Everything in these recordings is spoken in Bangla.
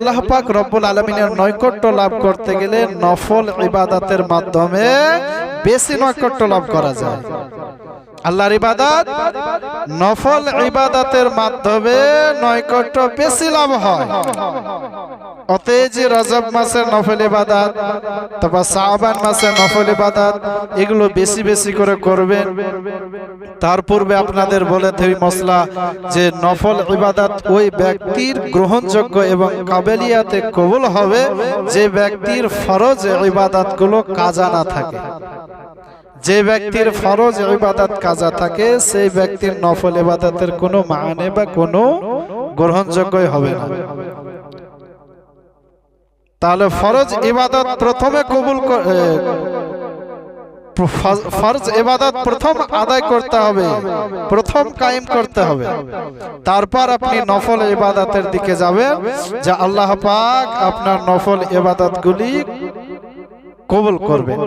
আল্লাহ পাক রব্বুল আলমিনের নৈকট্য লাভ করতে গেলে নফল ইবাদাতের মাধ্যমে বেশি নৈকট্য লাভ করা যায়। আল্লাহর ইবাদত, নফল ইবাদতের মাধ্যমে নৈকট্য বেশি লাভ হয়। অতএব যে রজব মাসের নফল ইবাদত তারপর শাবান মাসের নফল ইবাদত, এগুলো বেশি বেশি করে করবেন। তার পূর্বে আপনাদের বলে থাকি মশলা যে নফল ইবাদত ওই ব্যক্তির গ্রহণযোগ্য এবং কাবেলিয়াতে কবুল হবে, যে ব্যক্তির ফরজ ইবাদতগুলো কাজা না থাকে। যে ব্যক্তির ফরজ ইবাদত কাজা থাকে, সেই ব্যক্তির নফল ইবাদতের কোনো মানে বা কোনো গ্রহণযোগ্যই হবে না। তাহলে ফরজ ইবাদত প্রথমে কবুল ফরজ ইবাদত প্রথম আদায় করতে হবে, প্রথম কায়েম করতে হবে। তারপর আপনি নফল ইবাদতের দিকে যাবেন, যে আল্লাহ পাক আপনার নফল ইবাদতগুলি কবুল করবেন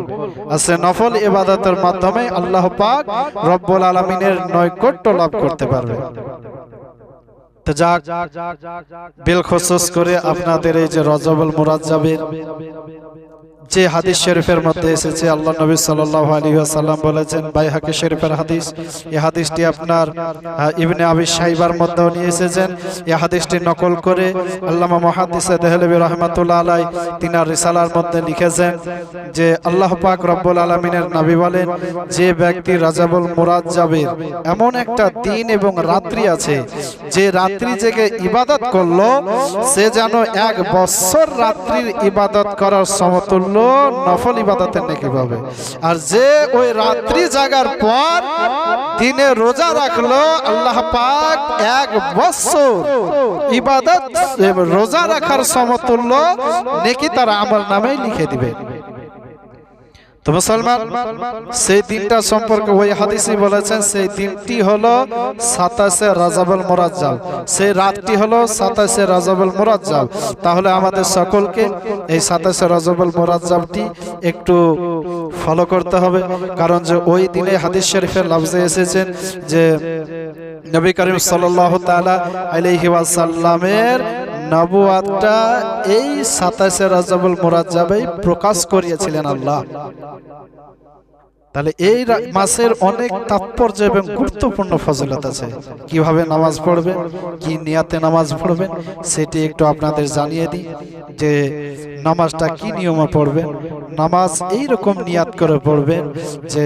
আছে নফল ইবাদতের মাধ্যমে আল্লাহ পাক রব্বুল আলমিনের নৈকট্য লাভ করতে পারবে। তো যাক বিলখসুস করে আপনাদের এই যে রজবুল মুরাজ্জাবের যে হাদিস শরীফের মধ্যে এসেছে, আল্লাহ নবী সাল্লাল্লাহু আলাইহি ওয়াসাল্লাম বলেছেন বাইহাকি শরীফের হাদিস এই হাদিসটি আপনার ইবনে আবি শাইবার মধ্যেও নিয়ে এসেছেন। এই হাদিসটি নকল করে আল্লামা মুহাদ্দিস দেহলভী রাহমাতুল্লাহ আলাই তিনার রিসালার মধ্যে লিখেছেন যে, আল্লাহ পাক রব্বুল আলামিনের নবী বলেন, যে ব্যক্তি রাজাবুল মুরাদ মুরাজ্জাবের এমন একটা দিন এবং রাত্রি আছে, যে রাত্রি জেগে ইবাদত করল, সে যেন এক বছর রাত্রির ইবাদত করার সমতুল্য নফল ইবাদতের নাকি পাবে। আর যে ওই রাত্রি জাগার পর দিনে রোজা রাখল, আল্লাহ পাক এক বছর ইবাদত, রোজা রাখার সমতুল্য নেকি তার আমার নামে লিখে দিবে তো মুসলমান, সেই দিনটা সম্পর্কে ওই হাদিসই বলেছেন, সেই দিনটি হলো সাতাশে রাজাবুল মোরাজ্জাব সেই রাতটি হলো সাতাশে রাজাবুল মোরাজ্জাব তাহলে আমাদের সকলকে এই সাতাশে রাজাবুল মোরাজ্জাবটি একটু ফলো করতে হবে, কারণ যে ওই দিনে হাদিস শরীফের লফজে এসেছেন যে নবী করিম সাল্লাল্লাহু তাআলা আলাইহি ওয়াসাল্লামের নবুয়াতটা এই সাতাশে রাজাবুল মুরাজ্জাবেই প্রকাশ করিয়েছিলেন আল্লাহ। তাহলে এই মাসের অনেক তাৎপর্য এবং গুরুত্বপূর্ণ ফজিলত আছে। কীভাবে নামাজ পড়বেন? কি নিয়াতে নামাজ পড়বেন? সেটি একটু আপনাদের জানিয়ে দিই যে নামাজটা কি নিয়মে পড়বেন? নামাজ এই রকম নিয়াত করে পড়বেন যে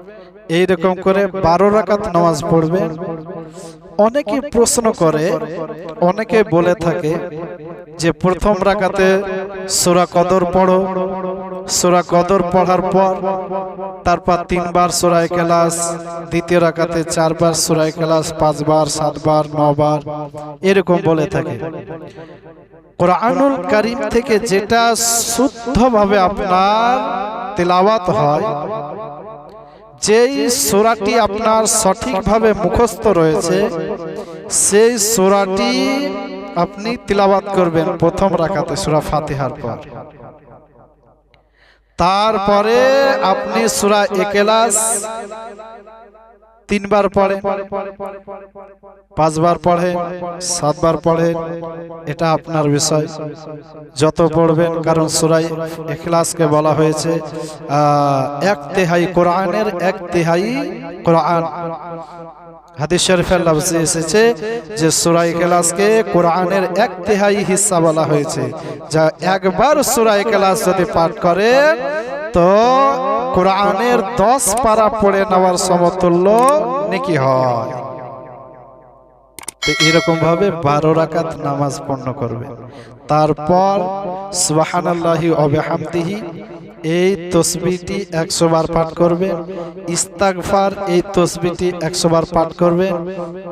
এই রকম করে বারো রাকাত নামাজ পড়বে। অনেকে প্রশ্ন করে, অনেকে বলে থাকে যে প্রথম রাকাতে সুরা কদর পড়ো। সুরা কদর পড়ার পর তারপর তিনবার সুরায় ক্লাস দ্বিতীয় রাকাতে চারবার সুরায় ক্লাস পাঁচবার, সাতবার, নবার, এরকম বলে থাকে। কোরআনুল করিম থেকে যেটা শুদ্ধভাবে আপনার তেলাওয়াত হয় যেই সোরাটি আপনার সঠিকভাবে মুখস্থ রয়েছে সেই সোরাটি আপনি তিলাবাত করবেন প্রথম রাখাতে সুরা ফাতিহার পর। তারপরে আপনি সুরা একেলাস তিনবার পড়ে, পাঁচবার পড়ে, সাতবার পড়ে, এটা আপনার বিষয়। যত পড়বেন, কারণ সুরাই এখলাসকে বলা হয়েছে এক তেহাই কোরআনের এক তেহাই কোরআন। হাদিস এসেছে যে সূরা ইখলাসকে কোরআনের এক বলা হয়েছে। যা একবার সূরা ইখলাস যদি পাঠ করে তো কোরআনের দশ পারা পড়ে নেওয়ার সমতুল্য নাকি হয়? তো এরকম ভাবে বারো রাকাত নামাজ পূর্ণ করবে। তারপর সুবহানাল্লাহি ওয়া বিহামদিহি এই তসবিটি একশো বার পাঠ করবেন ইস্তাগফার এই তসবিটি একশো বার পাঠ করবেন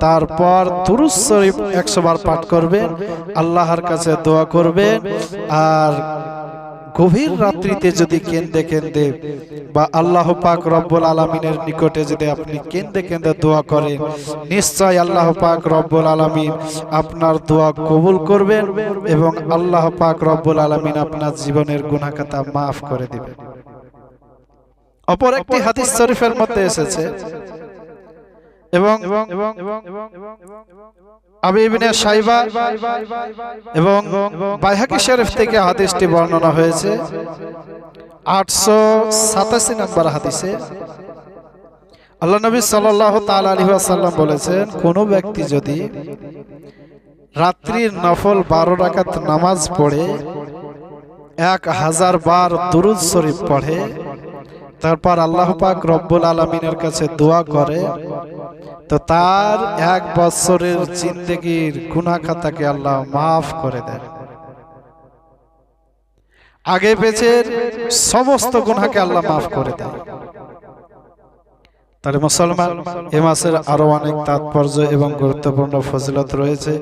তারপর দুরুজ শরীফ একশো বার পাঠ করবেন আল্লাহর কাছে দোয়া করবে, আর গভীর রাত্রিতে যদি কেন্দে কেন্দে বা আল্লাহ পাক রব্বুল আলমিনের নিকটে যদি আপনি কেন্দে কেন্দে দোয়া করেন নিশ্চয় আল্লাহ পাক রব্বুল আলমিন আপনার দোয়া কবুল করবেন এবং আল্লাহ পাক রব্বুল আলমিন আপনার জীবনের গুণাখাতা মাফ করে দেবেন। অপর একটি হাদিস শরীফের মধ্যে এসেছে এবং আবি ইবনে সাইবা এবং বাইহাকি শরীফ থেকে হাদিসটি বর্ণনা হয়েছে। আটশো সাতাশি নম্বর হাদিসে। আল্লাহ নবী সাল্লাহ তাল আলী আসাল্লাম বলেছেন কোনো ব্যক্তি যদি রাত্রির নফল বারো রাকাত নামাজ পড়ে এক হাজার বার দুরুদ শরীফ পড়ে তারপর আল্লাহ পাক রব্বুল আলমিনের কাছে দোয়া করে, তো তার এক বছরের জিন্দগির গুনা খাতাকে আল্লাহ মাফ করে দেন। আগে পেছের সমস্ত গুনাকে আল্লাহ মাফ করে দেন। তাহলে মুসলমান, এ মাসের আরও অনেক তাৎপর্য এবং গুরুত্বপূর্ণ ফজিলত রয়েছে,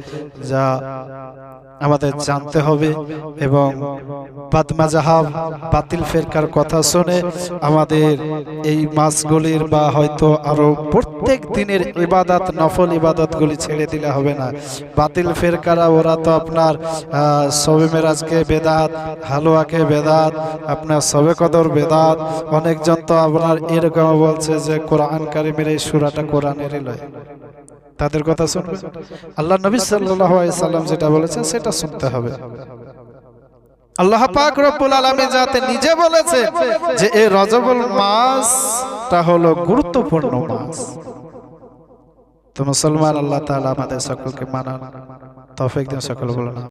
যা আমাদের জানতে হবে এবং বাদমা জাহাব বাতিল ফেরকার কথা শুনে আমাদের এই মাসগুলির বা হয়তো আরও প্রত্যেক দিনের ইবাদত, নফল ইবাদতগুলি ছেড়ে দিলে হবে না। বাতিল ফেরকারা, ওরা তো আপনার সবে মেরাজকে বেদাত, হালুয়াকে বেদাত, আপনার সবে কদর বেদাত। অনেকজন তো আপনার এরকম বলছে যে, কোরআন কারিমের এই সুরাটা কোরআনেরই লয়। তাদের কথা শুনবে। আল্লাহ নবী আলাইহি সাল্লাম যেটা বলেছেন, সেটা শুনতে হবে। আল্লাহ পাক রব্বুল আলামিন যাতে নিজে বলেছে যে এই রজবুল মাসটা হলো গুরুত্বপূর্ণ মাস। তো মুসলমান, আল্লাহ তালা আমাদের সকলকে মানান। তৌফিক দিন সকল বলুন